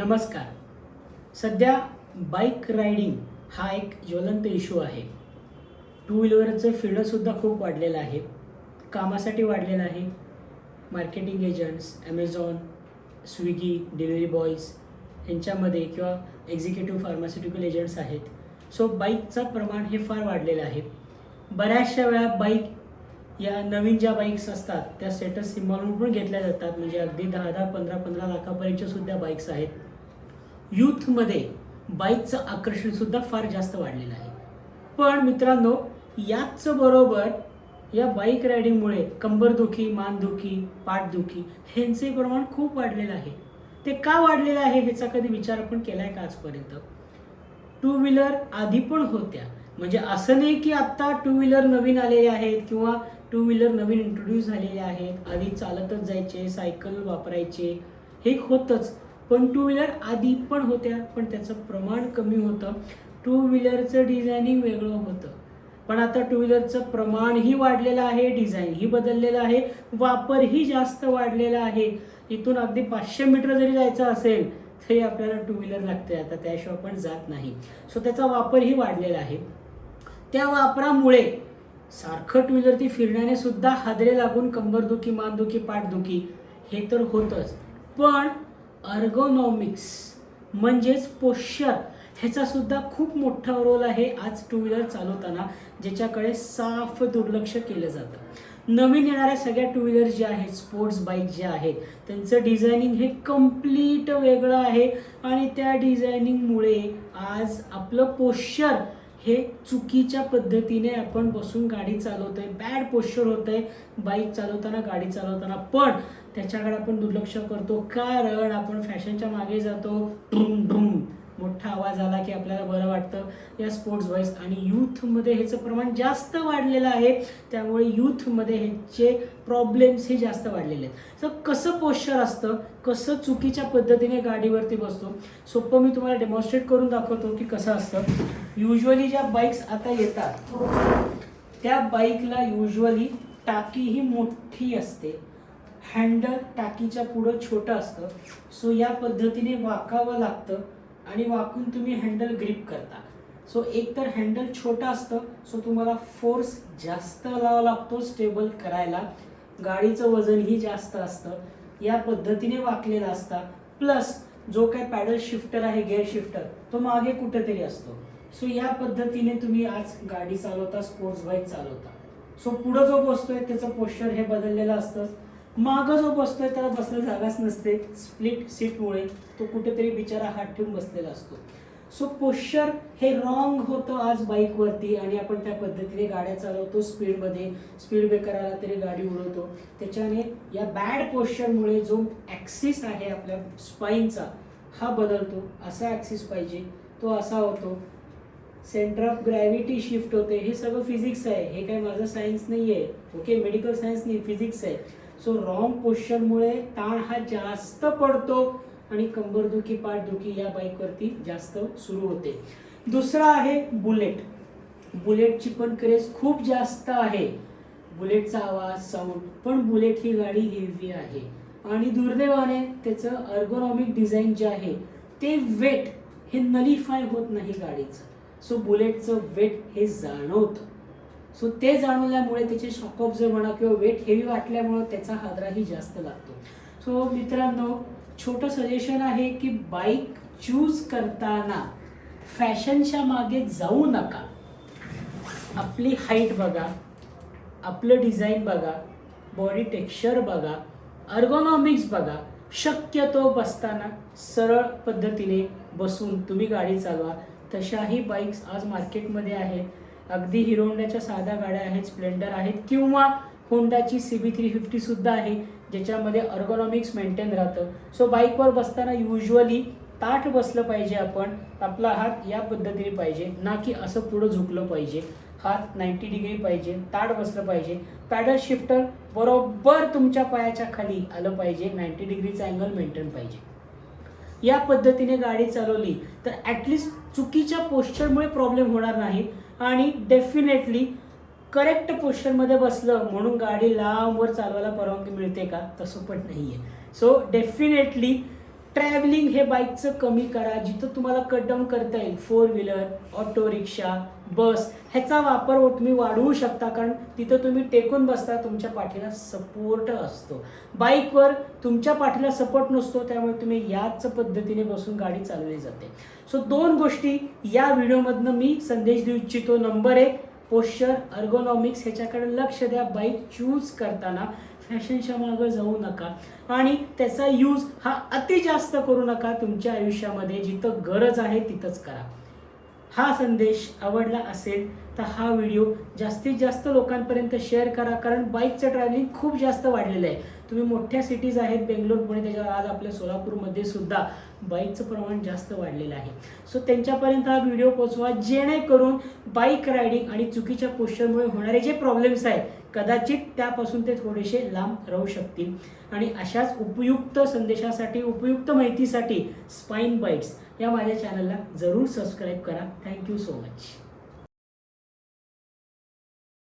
नमस्कार. सध्या bike riding हा एक ज्वलंत इश्यू आहे. टू व्हीलरचं फील्डसुद्धा खूप वाढलेलं आहे. कामासाठी वाढलेलं आहे. Marketing agents Amazon Swiggy delivery boys यांच्यामध्ये किंवा एक्झिक्युटिव्ह फार्मास्युटिकल एजंट्स आहेत. सो बाईकचं प्रमाण हे फार वाढलेलं आहे. बऱ्याचशा वेळा बाईक या नवीन ज्या बाईक्स असतात त्या स्टेटस सिम्बॉलवर पण घेतल्या जातात. म्हणजे अगदी दहा दहा पंधरा पंधरा लाखापर्यंतच्या सुद्धा बाईक्स आहेत. यूथमध्ये बाईकचं आकर्षणसुद्धा फार जास्त वाढलेलं आहे. पण मित्रांनो याच बरोबर या बाईक रायडिंगमुळे कंबरदुखी मानदुखी पाठदुखी ह्यांचे प्रमाण खूप वाढलेलं आहे. ते का वाढलेलं आहे ह्याचा कधी विचार आपण केला आहे का आजपर्यंत? टू व्हीलर आधी पण होत्या. म्हणजे असं नाही की आत्ता टू व्हीलर नवीन आलेले आहेत किंवा टू व्हीलर नवीन इंट्रोड्यूस झालेले आहेत. आधी चालतच जायचे सायकल वापरायचे. हे होतंच. पण टू व्हीलर आधी पण होत्या पण त्याचं प्रमाण कमी होतं. टू व्हीलरचं डिझायनिंग वेगळं होतं. पण आता टू व्हीलरचं प्रमाणही वाढलेलं आहे डिझाईनही बदललेलं आहे वापरही जास्त वाढलेला आहे. इथून अगदी पाचशे मीटर जरी जायचं असेल तरी आपल्याला टू व्हीलर लागते आता त्याशिवाय आपण जात नाही. सो त्याचा वापरही वाढलेला आहे. त्या वापरामुळे सारखं टू व्हीलरती फिरण्याने सुद्धा हादरे लागून कंबरदुखी मानदुखी पाठदुखी हे तर होतंच. पण अर्गोनॉमिक्स म्हणजेच पोश्चर ह्याचा सुद्धा खूप मोठा रोल आहे आज टू व्हीलर चालवताना ज्याच्याकडे साफ दुर्लक्ष केलं जातं. नवीन येणाऱ्या सगळ्या टू व्हीलर ज्या आहेत स्पोर्ट्स बाईक ज्या आहेत त्यांचं डिझायनिंग हे कंप्लीट वेगळं आहे. आणि त्या डिझायनिंगमुळे आज आपलं पोश्चर हे चुकीच्या पद्धतीने आपण बसून गाडी चालवतोय. बॅड पोश्चर होत आहे बाईक चालवताना गाडी चालवताना. पण त्याच्याकडे आपण दुर्लक्ष करतो. कारण आपण फॅशनच्या मागे जातो. ड्रुम ड्रुम मोठा आवाज आला की आपल्याला बरं वाटतं. या स्पोर्ट्स बाईक्स आणि यूथमध्ये ह्याचं प्रमाण जास्त वाढलेलं आहे. त्यामुळे यूथमध्ये ह्याचे प्रॉब्लेम्स हे जास्त वाढलेले आहेत. तर कसं पोश्चर असतं? कसं चुकीच्या पद्धतीने गाडीवरती बसतो? सोपं मी तुम्हाला डेमॉन्स्ट्रेट करून दाखवतो की कसं असतं. युजली ज्या बाईक्स आता येतात त्या बाईकला युजली टाकी ही मोठी असते. हँडल टाकीच्या पुढं छोटं असतं. सो या पद्धतीने वाकावं लागतं. आणि वाकून तुम्ही हँडल ग्रिप करता. सो एक तर हँडल छोटा असतं सो तुम्हाला फोर्स जास्त लावा लागतो स्टेबल करायला. गाडीचं वजनही जास्त असतं. या पद्धतीने वाकलेला असता. प्लस जो काय पॅडल शिफ्टर आहे गेअर शिफ्टर तो मागे कुठेतरी असतो. सो या पद्धतीने तुम्ही आज गाडी चालवता स्पोर्ट्स बाईक चालवता. सो पुढं जो बसतोय त्याचं पोश्चर हे बदललेलं असतं. मागं जो बसतोय त्याला बसायला जागाच नसते. स्प्लिट सीटमुळे तो कुठेतरी बिचारा हात ठेवून बसलेला असतो. सो पोश्चर हे रॉंग होतं आज बाईकवरती आणि आपण त्या पद्धतीने गाड्या चालवतो. स्पीडमध्ये स्पीड ब्रेकर आला तरी गाडी उडवतो. त्याच्याने या बॅड पोश्चरमुळे जो ॲक्सिस आहे आपल्या स्पाईनचा हा बदलतो. असा ॲक्सिस पाहिजे. तो असा होतो. सेंटर ऑफ ग्रॅव्हिटी शिफ्ट होते. हे सगळं फिजिक्स आहे. हे काय माझं सायन्स नाही आहे ओके मेडिकल सायन्स नाही. फिजिक्स आहे. सो रॉंग पोश्चरमुळे ताण हा जास्त पडतो आणि कंबरदुखी पाठदुखी या बाईकवरती जास्त सुरू होते. दुसरा आहे बुलेट. बुलेटची पण क्रेज खूप जास्त आहे. बुलेटचा आवाज साऊंड पण बुलेट ही गाडी हेवी आहे. आणि दुर्दैवाने त्याचं अर्गोनॉमिक डिझाईन जे आहे ते वेट हे नलिफाय होत नाही गाडीचं. सो बुलेटचं वेट हे जाणवतं. सो ते जाणवल्यामुळे त्याचे शॉकअप जे म्हणा किंवा वेट हेवी वाटल्यामुळं त्याचा हादराही जास्त लागतो. सो मित्रांनो छोटं सजेशन आहे की बाईक चूज करताना फॅशनच्या मागे जाऊ नका. आपली हाईट बघा आपलं डिझाईन बघा बॉडी टेक्स्चर बघा अर्गोनॉमिक्स बघा. शक्यतो बसताना सरळ पद्धतीने बसून तुम्ही गाडी चालवा. तशाही बाईक्स आज मार्केटमध्ये आहेत. अगदी हिरो होंडाच्या साध्या गाड्या आहेत स्प्लेंडर आहेत किंवा होंडाची सी बी थ्री फिफ्टीसुद्धा आहे ज्याच्यामध्ये अर्गोनॉमिक्स मेंटेन राहतं. सो बाईकवर बसताना युजली ताठ बसलं पाहिजे आपण आपला हात या पद्धतीने पाहिजे ना की असं पुढं झुकलं पाहिजे. हात नाईन्टी डिग्री पाहिजे ताठ बसलं पाहिजे. पॅडल शिफ्टर बरोबर तुमच्या पायाच्या खाली आलं पाहिजे नाईन्टी डिग्रीचा अँगल मेंटेन पाहिजे. या पद्धतीने गाडी चालवली तर ॲटलिस्ट चुकीच्या पोस्चरमुळे प्रॉब्लेम होणार नाही. आणि डेफिनेटली करेक्ट पोश्चरमध्ये बसलं म्हणून गाडी लांबवर चालवायला परवानगी मिळते का? तसं पण नाही आहे सो डेफिनेटली ट्रॅव्हलिंग हे बाईकचं कमी करा जिथं तुम्हाला कट डाऊन करता येईल. Four wheeler auto rickshaw bus ह्याचा वापर तुम्ही वाढवू शकता कारण तिथं तुम्ही टेकून बसता तुमच्या पाठीला सपोर्ट असतो. बाईकवर तुमच्या पाठीला सपोर्ट नसतो त्यामुळे तुम्ही याच पद्धतीने बसून गाडी चालवली जाते. सो दोन गोष्टी या व्हिडिओमधनं मी संदेश देऊ इच्छितो. नंबर एक पोश्चर अर्गोनॉमिक्स ह्याच्याकडे लक्ष द्या. बाईक चूज करताना फॅशनच्या मागं जाऊ नका. आणि त्याचा यूज हा अति जास्त करू नका. तुमच्या आयुष्यामध्ये जिथं गरज आहे तिथंच करा. हा संदेश आवडला असेल तर हा व्हिडिओ जास्तीत जास्त लोकांपर्यंत शेअर करा. कारण बाईकचं ट्रॅव्हलिंग खूप जास्त वाढलेलं आहे. तुम्ही मोठ्या सिटीज आहेत बेंगलोर पुणे त्याच्यावर आज आपल्या सोलापूरमध्ये सुद्धा बाईकचं प्रमाण जास्त वाढलेलं आहे. सो त्यांच्यापर्यंत हा व्हिडिओ पोचवा जेणेकरून बाईक रायडिंग आणि चुकीच्या पोश्चरमुळे होणारे जे प्रॉब्लेम्स आहेत कदाचित त्यापासून ते थोडेसे लांब राहू शकतील. आणि अशाच उपयुक्त संदेशासाठी उपयुक्त माहितीसाठी स्पाईन बाईट्स या माझ्या चॅनलला जरूर सबस्क्राईब करा. Thank you so much